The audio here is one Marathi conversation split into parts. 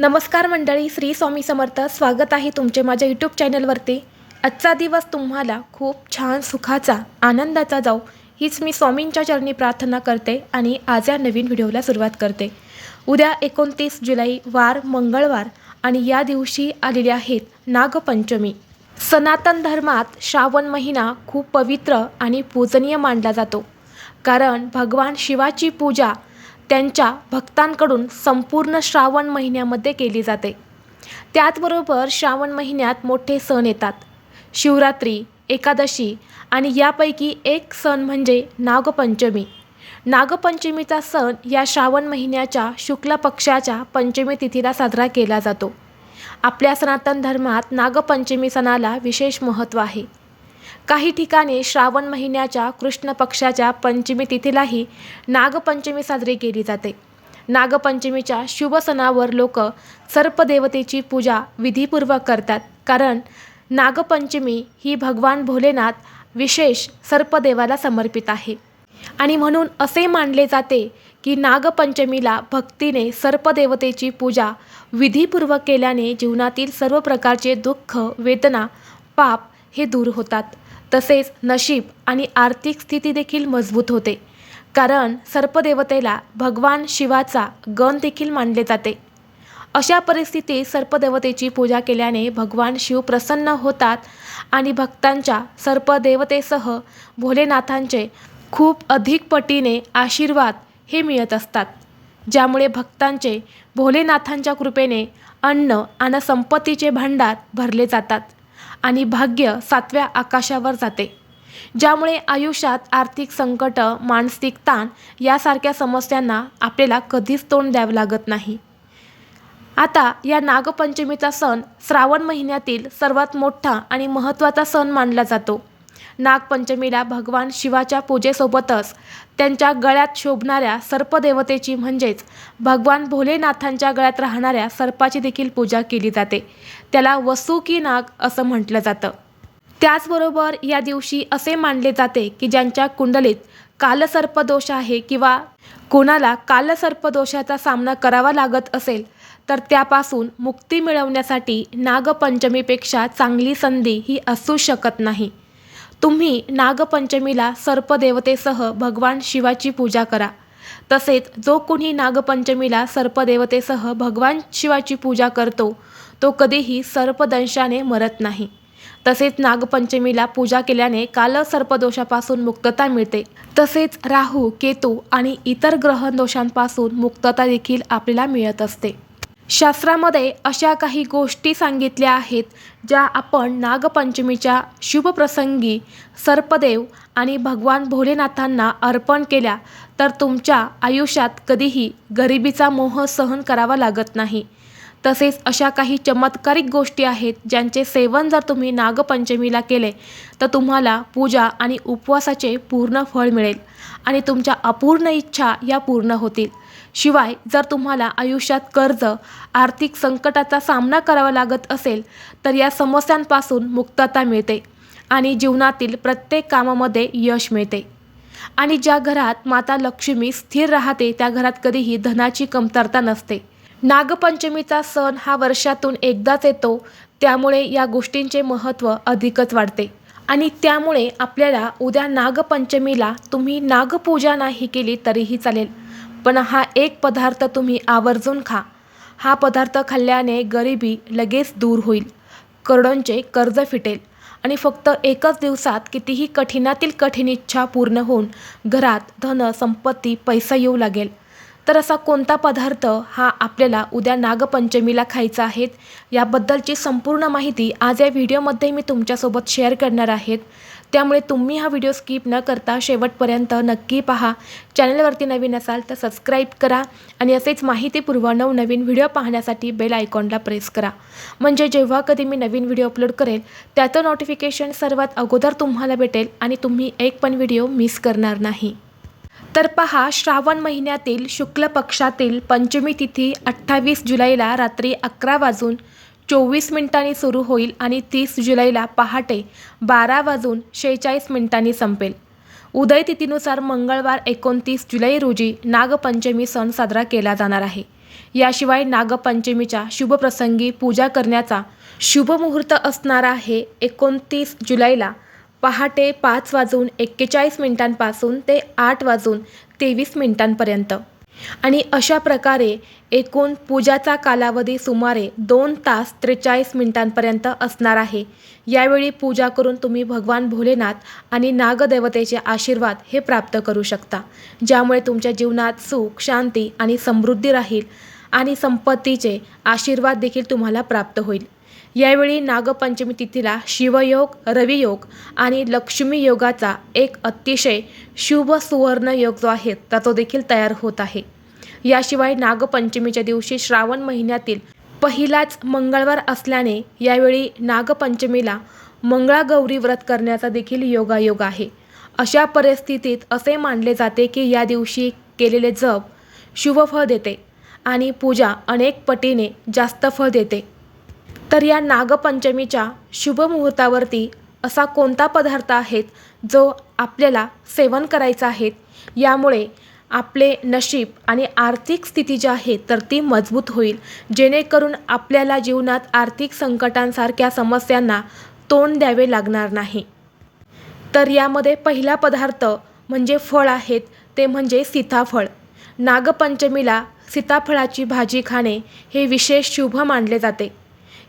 नमस्कार मंडळी श्री स्वामी समर्थ. स्वागत आहे तुमचे माझ्या यूट्यूब चॅनलवरती आजचा दिवस तुम्हाला खूप छान सुखाचा आनंदाचा जाऊ हीच मी स्वामींच्या चरणी प्रार्थना करते आणि आज या नवीन व्हिडिओला सुरुवात करते. उद्या एकोणतीस जुलै वार मंगळवार आणि या दिवशी आलेले आहेत नागपंचमी. सनातन धर्मात श्रावण महिना खूप पवित्र आणि पूजनीय मानला जातो. कारण भगवान शिवाची पूजा त्यांच्या भक्तांकडून संपूर्ण श्रावण महिन्यामध्ये केली जाते. त्याचबरोबर श्रावण महिन्यात मोठे सण येतात. शिवरात्री एकादशी आणि यापैकी एक सण म्हणजे नागपंचमी. नागपंचमीचा सण या श्रावण महिन्याच्या शुक्ल पक्षाच्या पंचमी तिथीला साजरा केला जातो. आपल्या सनातन धर्मात नागपंचमी सणाला विशेष महत्त्व आहे. काही ठिकाणी श्रावण महिन्याच्या कृष्ण पक्षाच्या पंचमी तिथीलाही नागपंचमी साजरी केली जाते. नागपंचमीच्या शुभ सणावर लोक सर्पदेवतेची पूजा विधीपूर्वक करतात. कारण नागपंचमी ही भगवान भोलेनाथ विशेष सर्पदेवाला समर्पित आहे. आणि म्हणून असे मानले जाते की नागपंचमीला भक्तीने सर्पदेवतेची पूजा विधीपूर्वक केल्याने जीवनातील सर्व प्रकारचे दुःख वेदना पाप हे दूर होतात. तसेच नशीब आणि आर्थिक स्थिती देखील मजबूत होते. कारण सर्पदेवतेला भगवान शिवाचा गण देखील मानले जाते. अशा परिस्थितीत सर्पदेवतेची पूजा केल्याने भगवान शिव प्रसन्न होतात आणि भक्तांच्या सर्पदेवतेसह भोलेनाथांचे खूप अधिक पटीने आशीर्वाद हे मिळत असतात. ज्यामुळे भक्तांचे भोलेनाथांच्या कृपेने अन्न आणि संपत्तीचे भांडार भरले जातात. आणि भाग्य सातव्या आकाशावर जाते. ज्यामुळे आयुष्यात आर्थिक संकट मानसिक ताण यासारख्या समस्यांना आपल्याला कधीच तोंड द्यावं लागत नाही. आता या नागपंचमीचा सण श्रावण महिन्यातील सर्वात मोठा आणि महत्त्वाचा सण मानला जातो. नागपंचमीला भगवान शिवाच्या पूजेसोबतच त्यांच्या गळ्यात शोभणाऱ्या सर्पदेवतेची म्हणजेच भगवान भोलेनाथांच्या गळ्यात राहणाऱ्या सर्पाची देखील पूजा केली जाते. त्याला वसुकी नाग असं म्हटलं जातं. त्याचबरोबर या दिवशी असे मानले जाते की ज्यांच्या कुंडलीत कालसर्पदोष आहे किंवा कोणाला कालसर्पदोषाचा सामना करावा लागत असेल तर त्यापासून मुक्ती मिळवण्यासाठी नागपंचमीपेक्षा चांगली संधी ही असू शकत नाही. तुम्ही नागपंचमीला सर्पदेवतेसह भगवान शिवाची पूजा करा. तसेच जो कुणी नागपंचमीला सर्पदेवतेसह भगवान शिवाची पूजा करतो तो कधीही सर्पदंशाने मरत नाही. तसेच नागपंचमीला पूजा केल्याने काल सर्पदोषापासून मुक्तता मिळते. तसेच राहू केतू आणि इतर ग्रहदोषांपासून मुक्तता देखील आपल्याला मिळत असते. शास्त्रामध्ये अशा काही गोष्टी सांगितल्या आहेत ज्या आपण नागपंचमीच्या शुभप्रसंगी सर्पदेव आणि भगवान भोलेनाथांना अर्पण केल्या तर तुमच्या आयुष्यात कधीही गरिबीचा मोह सहन करावा लागत नाही. तसेच अशा काही चमत्कारिक गोष्टी आहेत ज्यांचे सेवन जर तुम्ही नागपंचमीला केले तर तुम्हाला पूजा आणि उपवासाचे पूर्ण फळ मिळेल आणि तुमच्या अपूर्ण इच्छा या पूर्ण होतील. शिवाय जर तुम्हाला आयुष्यात कर्ज आर्थिक संकटाचा सामना करावा लागत असेल तर या समस्यांपासून मुक्तता मिळते आणि जीवनातील प्रत्येक कामामध्ये यश मिळते. आणि ज्या घरात माता लक्ष्मी स्थिर राहते त्या घरात कधीही धनाची कमतरता नसते. नागपंचमीचा सण हा वर्षातून एकदाच येतो त्यामुळे या गोष्टींचे महत्त्व अधिकच वाढते. आणि त्यामुळे आपल्याला उद्या नागपंचमीला तुम्ही नागपूजा नाही केली तरीही चालेल. पण हा एक पदार्थ तुम्ही आवर्जून खा. हा पदार्थ खाल्ल्याने गरिबी लगेच दूर होईल. करोडोंचे कर्ज फिटेल. आणि फक्त एकच दिवसात कितीही कठीणातील कठीण इच्छा पूर्ण होऊन घरात धन संपत्ती पैसा येऊ लागेल. तर असा कोणता पदार्थ हा आपल्याला उद्या नागपंचमीला खायचा आहेत याबद्दलची संपूर्ण माहिती आज या व्हिडिओमध्ये मी तुमच्यासोबत शेअर करणार आहेत त्यामुळे तुम्ही हा व्हिडिओ स्किप न करता शेवटपर्यंत नक्की पहा. चॅनलवरती नवीन असाल तर सबस्क्राईब करा आणि असेच माहितीपूर्व नवनवीन व्हिडिओ पाहण्यासाठी बेल आयकॉनला प्रेस करा. म्हणजे जेव्हा कधी मी नवीन व्हिडिओ अपलोड करेल त्याचं नोटिफिकेशन सर्वात अगोदर तुम्हाला भेटेल आणि तुम्ही एक पण व्हिडिओ मिस करणार नाही. तर पहा श्रावण महिन्यातील शुक्ल पक्षातील पंचमी तिथी अठ्ठावीस जुलैला रात्री अकरा वाजून चोवीस मिनिटांनी सुरू होईल आणि तीस जुलैला पहाटे बारा वाजून शेहेचाळीस मिनिटांनी संपेल. उदयतिथीनुसार मंगळवार एकोणतीस जुलै रोजी नागपंचमी सण साजरा केला जाणार आहे. याशिवाय नागपंचमीच्या शुभप्रसंगी पूजा करण्याचा शुभमुहूर्त असणारा असणार आहे एकोणतीस जुलैला पहाटे पाच वाजून एक्केचाळीस मिनिटांपासून ते आठ वाजून तेवीस मिनिटांपर्यंत. आणि अशा प्रकारे एकूण पूजाचा कालावधी सुमारे दोन तास त्रेचाळीस मिनिटांपर्यंत असणार आहे. यावेळी पूजा करून तुम्ही भगवान भोलेनाथ आणि नागदेवतेचे आशीर्वाद हे प्राप्त करू शकता. ज्यामुळे तुमच्या जीवनात सुख शांती आणि समृद्धी राहील आणि संपत्तीचे आशीर्वाद देखील तुम्हाला प्राप्त होईल. यावेळी नागपंचमी तिथीला शिवयोग रवियोग आणि लक्ष्मी योगाचा एक अतिशय शुभ सुवर्ण योग जो आहे त्याचा तो देखील तयार होत आहे. याशिवाय नागपंचमीच्या दिवशी श्रावण महिन्यातील पहिलाच मंगळवार असल्याने यावेळी नागपंचमीला मंगळागौरी व्रत करण्याचा देखील योगायोग आहे. अशा परिस्थितीत असे मानले जाते की या दिवशी केलेले जप शुभ फळ देते आणि पूजा अनेक पटीने जास्त फळ देते. तर या नागपंचमीच्या शुभ मुहूर्तावरती असा कोणता पदार्थ आहेत जो आपल्याला सेवन करायचा आहे? यामुळे आपले नशीब आणि आर्थिक स्थिती जी आहे तर ती मजबूत होईल. जेणेकरून आपल्याला जीवनात आर्थिक संकटांसारख्या समस्यांना तोंड द्यावे लागणार नाही. तर यामध्ये पहिला पदार्थ म्हणजे फळ आहेत ते म्हणजे सीताफळ. नागपंचमीला सीताफळाची भाजी खाणे हे विशेष शुभ मानले जाते.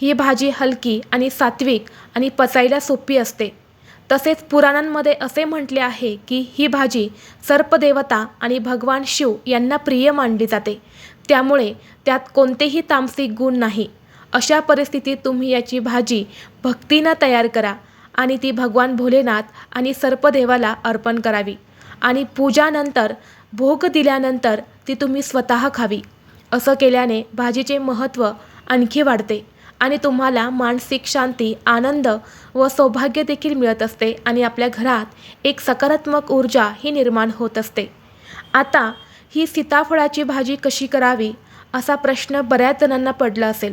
ही भाजी हलकी आणि सात्विक आणि पचायला सोपी असते. तसेच पुराणांमध्ये असे म्हटले आहे की ही भाजी सर्पदेवता आणि भगवान शिव यांना प्रिय मानली जाते. त्यामुळे त्यात कोणतेही तामसिक गुण नाही. अशा परिस्थितीत तुम्ही याची भाजी भक्तीनं तयार करा आणि ती भगवान भोलेनाथ आणि सर्पदेवाला अर्पण करावी आणि पूजानंतर भोग दिल्यानंतर ती तुम्ही स्वतः खावी. असं केल्याने भाजीचे महत्त्व आणखी वाढते. आणि तुम्हाला मानसिक शांती आनंद व सौभाग्य देखील मिळत असते आणि आपल्या घरात एक सकारात्मक ऊर्जा ही निर्माण होत असते. आता ही सीताफळाची भाजी कशी करावी असा प्रश्न बऱ्याच जणांना पडला असेल.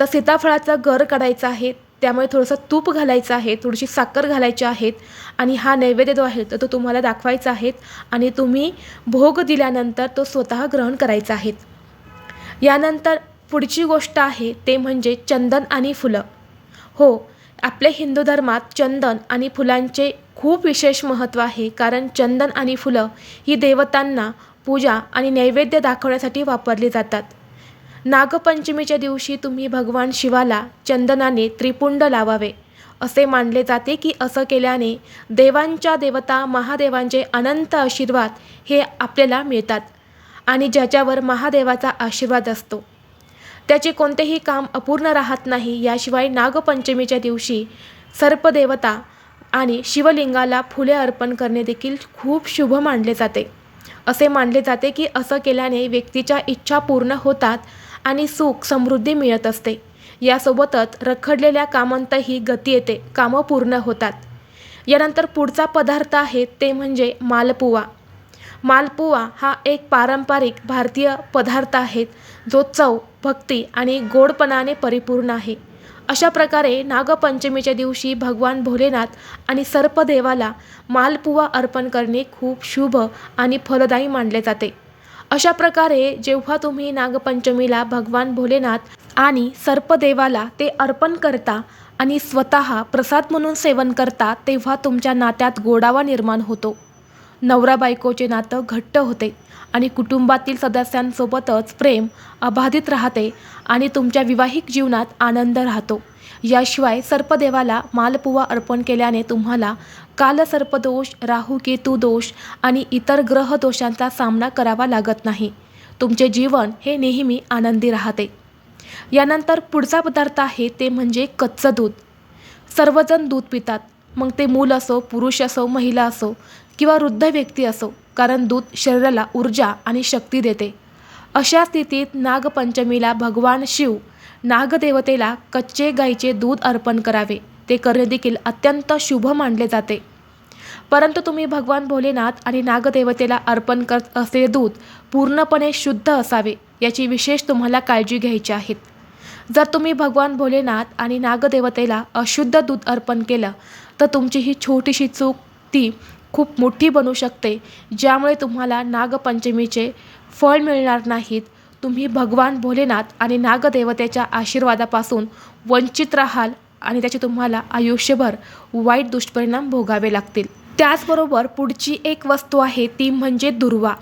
तर सीताफळाचा गर काढायचा आहे त्यामुळे थोडंसं तूप घालायचं आहे थोडीशी साखर घालायची आहेत आणि हा नैवेद्य जो आहे तर तो तुम्हाला दाखवायचा आहे आणि तुम्ही भोग दिल्यानंतर तो स्वतः ग्रहण करायचा आहे. यानंतर पुढची गोष्ट आहे ते म्हणजे चंदन आणि फुलं. हो आपल्या हिंदू धर्मात चंदन आणि फुलांचे खूप विशेष महत्त्व आहे कारण चंदन आणि फुलं ही देवतांना पूजा आणि नैवेद्य दाखवण्यासाठी वापरली जातात. नागपंचमीच्या दिवशी तुम्ही भगवान शिवाला चंदनाने त्रिपुंड लावावे असे मानले जाते की असं केल्याने देवांच्या देवता महादेवांचे अनंत आशीर्वाद हे आपल्याला मिळतात आणि ज्याच्यावर महादेवाचा आशीर्वाद असतो. त्याचे कोणतेही काम अपूर्ण राहत नाही. याशिवाय नागपंचमीच्या दिवशी सर्पदेवता आणि शिवलिंगाला फुले अर्पण करणे देखील खूप शुभ मानले जाते. असे मानले जाते की असं केल्याने व्यक्तीच्या इच्छा पूर्ण होतात आणि सुख समृद्धी मिळत असते. यासोबतच रखडलेल्या कामांतही गती येते. कामं पूर्ण होतात. यानंतर पुढचा पदार्थ आहे ते म्हणजे मालपुवा. मालपुवा हा एक पारंपरिक भारतीय पदार्थ आहेत जो चव भक्ती आणि गोडपणाने परिपूर्ण आहे. अशा प्रकारे नागपंचमीच्या दिवशी भगवान भोलेनाथ आणि सर्पदेवाला मालपुवा अर्पण करणे खूप शुभ आणि फलदायी मानले जाते. अशा प्रकारे जेव्हा तुम्ही नागपंचमीला भगवान भोलेनाथ आणि सर्पदेवाला ते अर्पण करता आणि स्वतः प्रसाद म्हणून सेवन करता तेव्हा तुमच्या नात्यात गोडावा निर्माण होतो. नवरा बायकोचे नातं घट्ट होते आणि कुटुंबातील सदस्यांसोबतच प्रेम अबाधित राहते आणि तुमच्या विवाहिक जीवनात आनंद राहतो. याशिवाय सर्पदेवाला मालपुवा अर्पण केल्याने तुम्हाला कालसर्पदोष राहू केतू दोष आणि इतर ग्रह दोषांचा सामना करावा लागत नाही. तुमचे जीवन हे नेहमी आनंदी राहते. यानंतर पुढचा पदार्थ आहे ते म्हणजे कच्चं दूध. सर्वजण दूध पितात. मग ते मूल असो पुरुष असो महिला असो किंवा वृद्ध व्यक्ती असो कारण दूध शरीराला ऊर्जा आणि शक्ती देते. अशा स्थितीत नागपंचमीला भगवान शिव नागदेवतेला कच्चे गाईचे दूध अर्पण करावे. ते करणे देखील अत्यंत शुभ मानले जाते. परंतु तुम्ही भगवान भोलेनाथ आणि नागदेवतेला अर्पण करत असलेले दूध पूर्णपणे शुद्ध असावे याची विशेष तुम्हाला काळजी घ्यायची आहे. जर तुम्ही भगवान भोलेनाथ आणि नागदेवतेला अशुद्ध दूध अर्पण केलं तर तुमची ही छोटीशी चूक ती खूप मोठी बनू शकते. ज्यामुळे तुम्हाला नागपंचमीचे फळ मिळणार नाहीत. तुम्ही भगवान भोलेनाथ आणि नागदेवतेच्या आशीर्वादापासून वंचित राहाल आणि त्याचे तुम्हाला आयुष्यभर वाईट दुष्परिणाम भोगावे लागतील. त्याचबरोबर पुढची एक वस्तू आहे ती म्हणजे दुर्वा.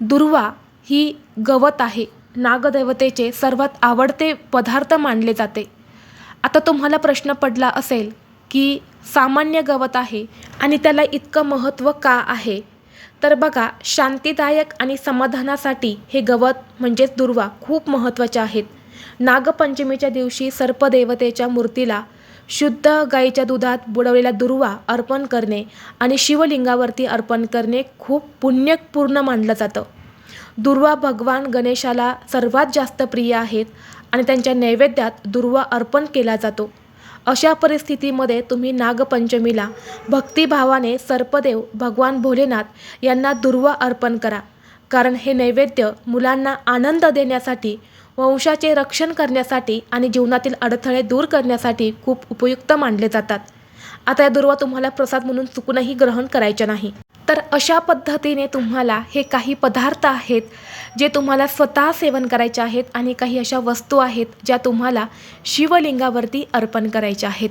दुर्वा ही गवत आहे. नागदेवतेचे सर्वात आवडते पदार्थ मानले जाते. आता तुम्हाला प्रश्न पडला असेल की सामान्य गवत आहे आणि त्याला इतकं महत्त्व का आहे? तर बघा शांतीदायक आणि समाधानासाठी हे गवत म्हणजेच दुर्वा खूप महत्त्वाचे आहेत. नागपंचमीच्या दिवशी सर्पदेवतेच्या मूर्तीला शुद्ध गाईच्या दुधात बुडवलेला दुर्वा अर्पण करणे आणि शिवलिंगावरती अर्पण करणे खूप पुण्यपूर्ण मानलं जातं. दुर्वा भगवान गणेशाला सर्वात जास्त प्रिय आहेत आणि त्यांच्या नैवेद्यात दुर्वा अर्पण केला जातो. अशा परिस्थितीमध्ये तुम्ही नागपंचमीला भक्तिभावाने सर्पदेव भगवान भोलेनाथ यांना दुर्वा अर्पण करा. कारण हे नैवेद्य मुलांना आनंद देण्यासाठी वंशाचे रक्षण करण्यासाठी आणि जीवनातील अडथळे दूर करण्यासाठी खूप उपयुक्त मानले जातात. आता या दुर्वा तुम्हाला प्रसाद म्हणून चुकूनही ग्रहण करायचे नाही. तर अशा पद्धतीने तुम्हाला हे काही पदार्थ आहेत जे तुम्हाला स्वतः सेवन करायचे आहेत आणि काही अशा वस्तू आहेत ज्या तुम्हाला शिवलिंगावरती अर्पण करायच्या आहेत.